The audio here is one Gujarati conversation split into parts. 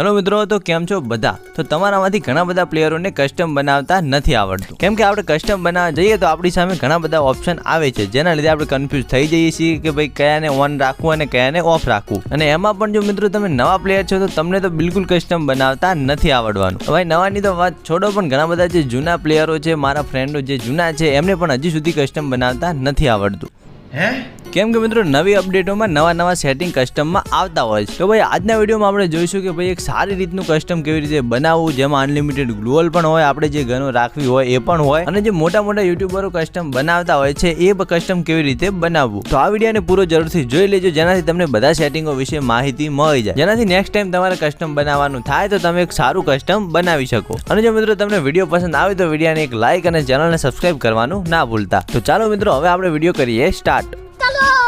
હેલો મિત્રો, તો કેમ છો બધા? તો તમારામાંથી ઘણા બધા પ્લેયરોને કસ્ટમ બનાવતા નથી આવડતું. કેમ કે આપણે કસ્ટમ બનાવવા જઈએ તો આપણી સામે ઘણા બધા ઓપ્શન આવે છે, જેના લીધે આપણે કન્ફ્યુઝ થઈ જઈએ છીએ કે ભાઈ કયાને ઓન રાખવું અને કયાને ઓફ રાખવું. અને એમાં પણ જો મિત્રો તમે નવા પ્લેયર છો તો તમને તો બિલકુલ કસ્ટમ બનાવતા નથી આવડવાનું. ભાઈ નવાની તો વાત છોડો, પણ ઘણા બધા જે જૂના પ્લેયરો છે, મારા ફ્રેન્ડો જે જૂના છે, એમને પણ હજી સુધી કસ્ટમ બનાવતા નથી આવડતું. કેમ કે મિત્રો, નવી અપડેટોમાં નવા નવા સેટિંગ કસ્ટમમાં આવતા હોય છે. તો ભાઈ, આજના વિડીયોમાં આપણે જોઈશું કે ભાઈ, એક સારી રીતનું કસ્ટમ કેવી રીતે બનાવવું, જેમાં અનલિમિટેડ ગ્લોઅલ પણ હોય, આપણે જે ગનો રાખવી હોય એ પણ હોય, અને જે મોટા મોટા યુટ્યુબરો કસ્ટમ બનાવતા હોય છે, એ કસ્ટમ કેવી રીતે બનાવવું. તો આ વિડીયોને પૂરો જરૂરથી જોઈ લેજો, જેનાથી તમને બધા સેટિંગો વિશે માહિતી મળી જાય. જેનાથી નેક્સ્ટ ટાઈમ તમારે કસ્ટમ બનાવવાનું થાય, તો તમે એક સારું કસ્ટમ બનાવી શકો. અને જો મિત્રો તમને વીડિયો પસંદ આવે, તો વિડીયોને એક લાઇક અને ચેનલને સબસ્ક્રાઇબ કરવાનું ના ભૂલતા. તો ચાલો મિત્રો, હવે આપણે વીડિયો કરીએ સ્ટાર્ટ ¡No!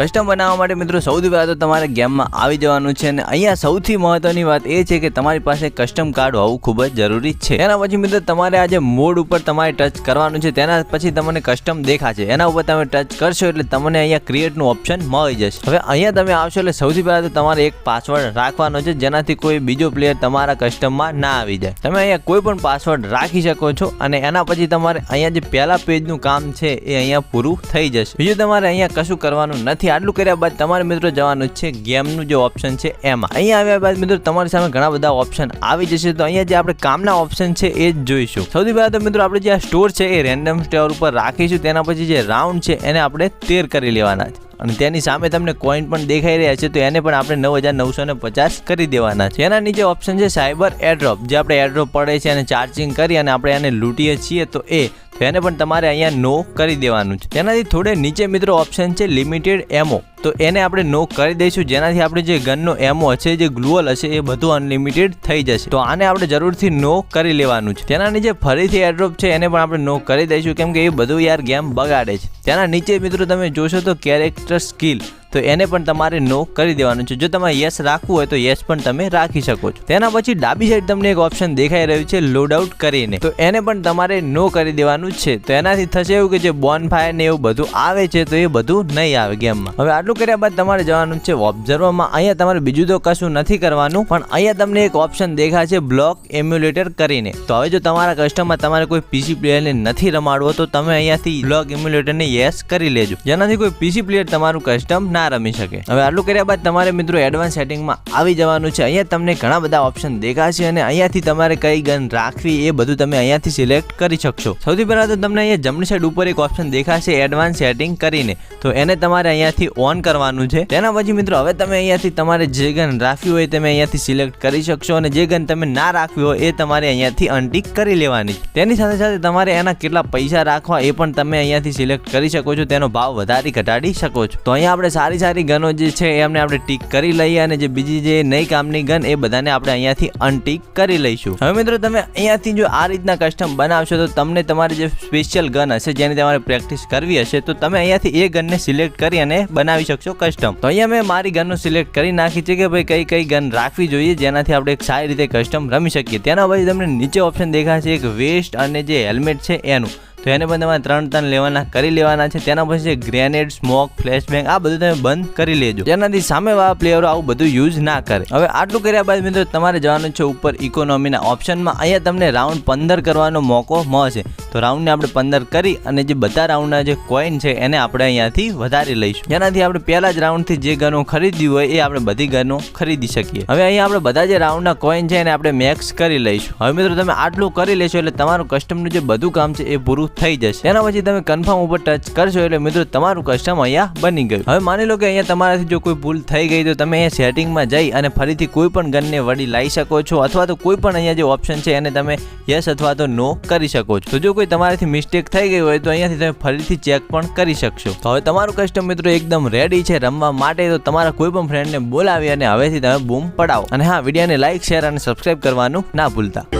કસ્ટમ બનાવવા માટે મિત્રો સૌથી પહેલાં તો તમારે ગેમમાં આવી જવાનું છે અને અહીંયા સૌથી મહત્વની વાત એ છે કે તમારી પાસે કસ્ટમ કાર્ડ હોવું ખૂબ જ જરૂરી છે. એના પછી મિત્રો તમારે આ જે મોડ ઉપર તમારે ટચ કરવાનું છે. તેના પછી તમને કસ્ટમ દેખાશે. એના ઉપર તમે ટચ કરશો એટલે તમને અહીંયા ક્રિએટનું ઓપ્શન મળી જશે. હવે અહીંયા તમે આવશો એટલે સૌથી પહેલાં તો તમારે એક પાસવર્ડ રાખવાનો છે. જેનાથી કોઈ બીજો પ્લેયર તમારા કસ્ટમમાં ના આવી જાય. તમે અહીંયા કોઈ પણ પાસવર્ડ રાખી શકો છો અને એના પછી તમારે અહીંયા જે પહેલા પેજનું કામ છે એ અહીંયા પૂરું થઈ જશે. બીજું તમારે અહીંયા કશું કરવાનું નથી. આટલું કર્યા બાદ તમારે મિત્રો જવાનું છે ગેમનું જે ઓપ્શન છે એમાં. અહીંયા આવ્યા બાદ મિત્રો તમારી સામે ઘણા બધા ઓપ્શન આવી જશે. તો અહીંયા જે આપણે કામના ઓપ્શન છે એ જ જોઈશું. સૌથી પહેલાં તો મિત્રો આપણે જે આ સ્ટોર છે એ રેન્ડમ સ્ટોર ઉપર રાખીશું. તેના પછી જે રાઉન્ડ છે એને આપણે તેર કરી લેવાના છે. અને તેની સામે તમને કોઈન પણ દેખાઈ રહ્યા છે, તો એને પણ આપણે નવ હજાર નવસો ને પચાસ કરી દેવાના છે. એના નીચે ઓપ્શન છે સાયબર એરડ્રોપ જે આપણે એરડ્રોપ પડે છે અને ચાર્જિંગ કરી અને આપણે એને લૂંટીએ છીએ, તો એ, તો એને પણ તમારે અહીંયા નો કરી દેવાનું છે. તેનાથી થોડે નીચે મિત્રો ઓપ્શન છે લિમિટેડ એમો તો એને આપણે નો કરી દઈશું. જેનાથી આપણે જે ગનનો એમો હશે, જે ગ્લુઅલ હશે, એ બધું અનલિમિટેડ થઈ જશે. તો આને આપણે જરૂરથી નો કરી લેવાનું છે. તેના નીચે ફરીથી એડ્રોપ છે, એને પણ આપણે નો કરી દઈશું. કેમ કે એ બધું યાર ગેમ બગાડે છે. તેના નીચે મિત્રો તમે જોશો તો કેરેક્ટર સ્કિલ તો એને પણ તમારે નો કરી દેવાનું છે. જો તમારે યસ રાખવું હોય તો યસ પણ તમે રાખી શકો છો. તેના પછી ડાબી સાઈડ તમને એક ઓપ્શન દેખાઈ રહ્યું છે લોડ આઉટ કરીને. તો એને પણ તમારે નો કરી દેવાનું છે. તો એનાથી થશે એવું કે જે બોન ફાયર ને એવું બધું આવે છે, તો એ બધું નહીં આવે ગેમમાં. હવે આટલું કર્યા બાદ તમારે જવાનું છે ઓબ્ઝર્વમાં અહીંયા તમારે બીજું તો કશું નથી કરવાનું, પણ અહીંયા તમને એક ઓપ્શન દેખાશે બ્લોક એમ્યુલેટર કરીને. તો હવે જો તમારા કસ્ટમર તમારે કોઈ પીસી પ્લેયરને નથી રમાડવો, તો તમે અહીંયાથી બ્લોક એમ્યુલેટરને યસ કરી લેજો. જેનાથી કોઈ પીસી પ્લેયર તમારું કસ્ટમ ના રમી શકે. હવે આટલું કર્યા બાદ તમારે મિત્રો એડવાન્સ સેટિંગમાં આવી જવાનું છે. અહીંયા તમને ઘણા બધા ઓપ્શન દેખાશે અને અહીંયાથી તમારે કઈ ગન રાખવી એ બધું તમે અહીંયાથી સિલેક્ટ કરી શકશો. સૌથી પહેલા તો તમને અહીંયા જમણી સાઈડ ઉપર એક ઓપ્શન દેખાશે એડવાન્સ સેટિંગ કરીને. તો એને તમારે અહીંયાથી ઓન કરવાનું છે. તેના પછી મિત્રો હવે તમે અહીંયાથી તમારે જે ગન રાખવી હોય તમે અહીંયાથી સિલેક્ટ કરી શકશો અને જે ગન તમે ના રાખવી હોય એ તમારે અહીંયાથી અનટીક કરી લેવાની તેની સાથે સાથે તમારે એના કેટલા પૈસા રાખવા એ પણ તમે અહીંયાથી સિલેક્ટ કરી શકો છો. તેનો ભાવ વધારી ઘટાડી શકો છો. તો અહીંયા આપણે સારી સારી ગનો જે છે એમને આપણે ટીક કરી લઈએ અને જે બીજી જે નહીં કામની ગન એ બધાને આપણે અહીંયાથી અનટીક કરી લઈશું. હવે મિત્રો તમે અહીંયાથી જો આ રીતના કસ્ટમ બનાવશો તો તમને તમારી જે સ્પેશિયલ ગન હશે જેની તમારે પ્રેક્ટિસ કરવી હશે તો તમે અહીંયાથી એ ગનને સિલેક્ટ કરી અને બનાવી શકશો કસ્ટમ તો અહીંયા મેં મારી ગનનું સિલેક્ટ કરી નાખી છે કે ભાઈ કઈ કઈ ગન રાખવી જોઈએ જેનાથી આપણે એક સારી રીતે કસ્ટમ રમી શકીએ. તેના પછી તમને નીચે ઓપ્શન દેખાશે એક વેસ્ટ અને જે હેલ્મેટ છે એનું. તો એને પણ તમારે ત્રણ ત્રણ લેવાના કરી લેવાના છે. તેના પછી ગ્રેનેડ સ્મોક ફ્લેશ બેંગ આ બધું તમે બંધ કરી લેજો. જેનાથી સામેવાળા પ્લેયરો આવું બધું યુઝ ના કરે. હવે આટલું કર્યા બાદ મિત્રો તમારે જવાનું છે ઉપર ઇકોનોમીના ઓપ્શનમાં અહીંયા તમને રાઉન્ડ પંદર કરવાનો મોકો મળશે. તો રાઉન્ડને આપણે પંદર કરી અને જે બધા રાઉન્ડના જે કોઈન છે એને આપણે અહીંયાથી વધારી લઈશું. જેનાથી આપણે પહેલા જ રાઉન્ડથી જે ગનો ખરીદ્યું હોય એ આપણે બધી ગનો ખરીદી શકીએ. હવે અહીંયા આપણે બધા જે રાઉન્ડના કોઈન છે એને આપણે મેક્સ કરી લઈશું. હવે મિત્રો તમે આટલું કરી લેશો એટલે તમારું કસ્ટમનું જે બધું કામ છે એ પૂરું થઈ જશે. એના પછી તમે કન્ફર્મ ઉપર ટચ કરશો એટલે મિત્રો તમારું કસ્ટમ અહીંયા બની ગયું. હવે માની લો કે અહીંયા તમારાથી જો કોઈ ભૂલ થઈ ગઈ તો તમે અહીંયા સેટિંગમાં જઈ અને ફરીથી કોઈ પણ ગનને વળી લાવી શકો છો અથવા તો કોઈ પણ અહીંયા જે ઓપ્શન છે એને તમે યસ અથવા તો નો કરી શકો છો. તો જો કોઈ તમારાથી મિસ્ટેક થઈ ગઈ હોય તો અહીંયાથી તમે ફરીથી ચેક પણ કરી શકશો. તો હવે તમારું કસ્ટમ મિત્રો એકદમ રેડી છે રમવા માટે તો તમારા કોઈ પણ ફ્રેન્ડને બોલાવી અને હવેથી તમે બૂમ પડાવો. અને હા, વિડીયોને લાઈક શેર અને સબસ્ક્રાઇબ કરવાનું ના ભૂલતા.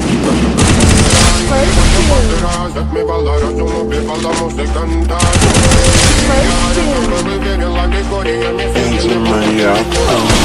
Me bailar, yo no me bailamos de cantar. Angel Maria. Que voy a